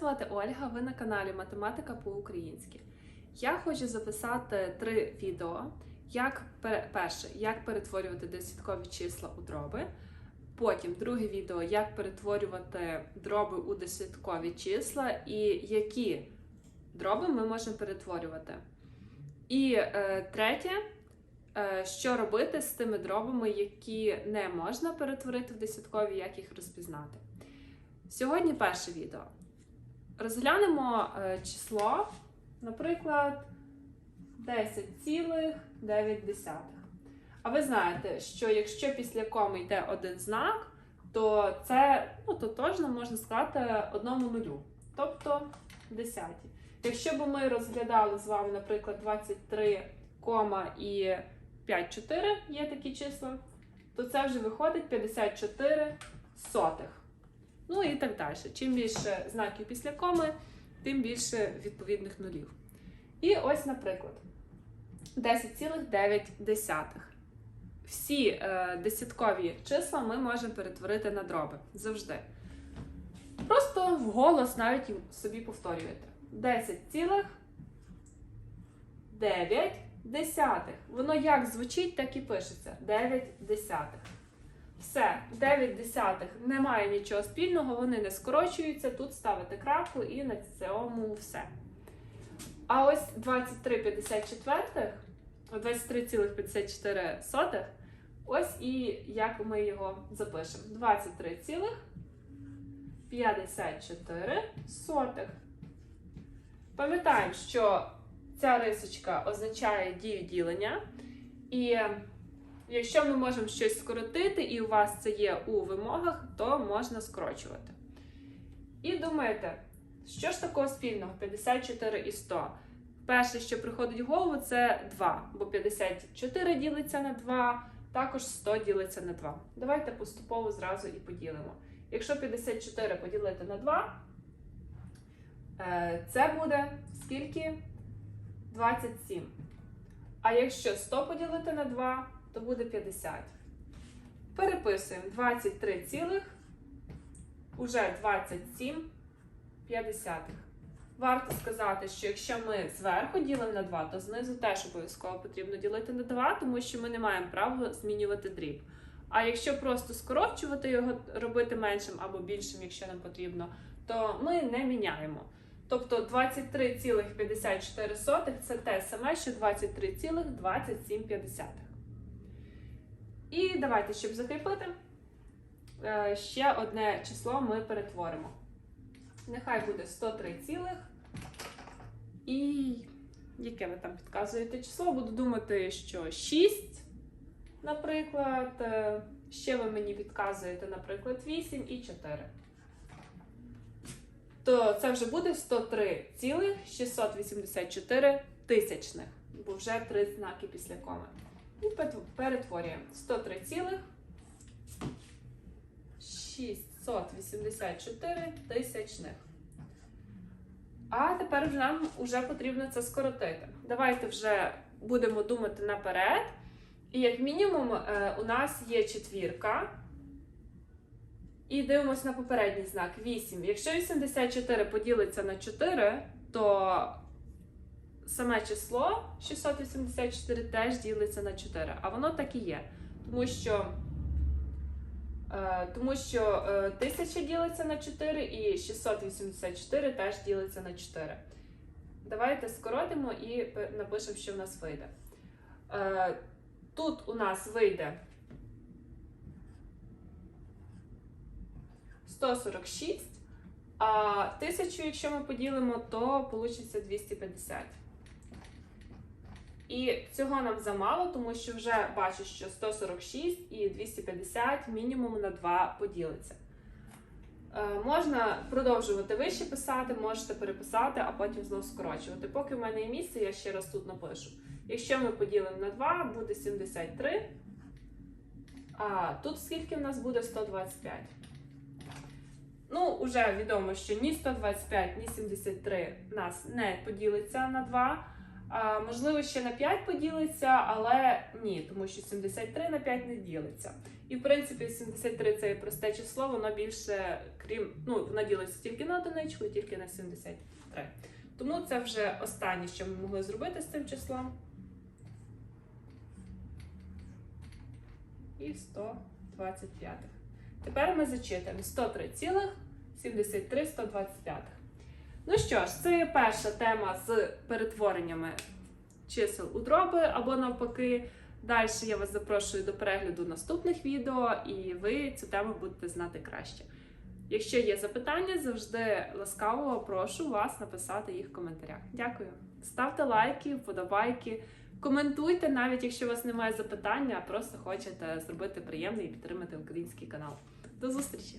звати Ольга, ви на каналі Математика по-українськи. Я хочу записати три відео. Як перше, як перетворювати десяткові числа у дроби. Потім друге відео, як перетворювати дроби у десяткові числа і які дроби ми можемо перетворювати. І е, третє, е, що робити з тими дробами, які не можна перетворити в десяткові, як їх розпізнати. Сьогодні перше відео. Розглянемо е, число, наприклад, 10,9. А ви знаєте, що якщо після коми йде один знак, то це ну, тотожно можна сказати одному нулю, тобто десяті. Якщо б ми розглядали з вами, наприклад, 23, кома і 5,4 є такі числа, то це вже виходить 54 сотих. Ну і так далі. Чим більше знаків після коми, тим більше відповідних нулів. І ось, наприклад, 10,9. Всі е, десяткові числа ми можемо перетворити на дроби завжди. Просто вголос навіть собі повторюєте. 10,9. Воно як звучить, так і пишеться. 9 десятих. Все, 9 десятих немає нічого спільного, вони не скорочуються. Тут ставите крапку і на цьому все. А ось 23,54, 23,54, ось і як ми його запишемо. 23,54 сотих. Пам'ятаємо, що ця рисочка означає дію ділення. І якщо ми можемо щось скоротити, і у вас це є у вимогах, то можна скорочувати. І думаєте, що ж такого спільного? 54 і 100. Перше, що приходить в голову, це 2, бо 54 ділиться на 2, також 100 ділиться на 2. Давайте поступово зразу і поділимо. Якщо 54 поділити на 2, е, це буде скільки? 27. А якщо 100 поділити на 2, то буде 50. Переписуємо 23 цілих, уже 27 50. Варто сказати, що якщо ми зверху ділимо на 2, то знизу теж обов'язково потрібно ділити на 2, тому що ми не маємо права змінювати дріб. А якщо просто скорочувати його, робити меншим або більшим, якщо нам потрібно, то ми не міняємо. Тобто 23,54 це те саме, що 23,27. І давайте, щоб закріпити, е, ще одне число ми перетворимо. Нехай буде 103 цілих. І яке ви там підказуєте число? Буду думати, що 6, наприклад. Е, Ще ви мені підказуєте, наприклад, 8 і 4. То це вже буде 103,684 тисячних, бо вже три знаки після коми. І перетворюємо 103 684 тисячних. А тепер нам вже потрібно це скоротити. Давайте вже будемо думати наперед. І як мінімум е, у нас є четвірка. І дивимося на попередній знак 8. Якщо 84 поділиться на 4, то саме число 684 теж ділиться на 4. А воно так і є. Тому що Е, Тому що е, 1000 ділиться на 4 і 684 теж ділиться на 4. Давайте скоротимо і напишемо, що в нас вийде. Е, Тут у нас вийде 146, а 1000, якщо ми поділимо, то вийде 250. І цього нам замало, тому що вже бачу, що 146 і 250 мінімум на 2 поділиться. Е, можна продовжувати вище писати, можете переписати, а потім знову скорочувати. Поки в мене є місце, я ще раз тут напишу. Якщо ми поділимо на 2, буде 73. А тут скільки в нас буде 125. Ну, вже відомо, що ні 125, ні 73 нас не поділиться на 2. Можливо, ще на 5 поділиться, але ні, тому що 73 на 5 не ділиться. І в принципі 73 це просте число, воно більше, крім, ну, воно ділиться тільки на одиничку тільки на 73. Тому це вже останнє, що ми могли зробити з цим числом. І 125. Тепер ми зачитуємо 103,73 125. Ну що ж, це є перша тема з перетвореннями чисел у дроби або навпаки. Далі я вас запрошую до перегляду наступних відео, і ви цю тему будете знати краще. Якщо є запитання, завжди ласкаво прошу вас написати їх в коментарях. Дякую. Ставте лайки, вподобайки, коментуйте, навіть якщо у вас немає запитання, а просто хочете зробити приємне і підтримати український канал. До зустрічі!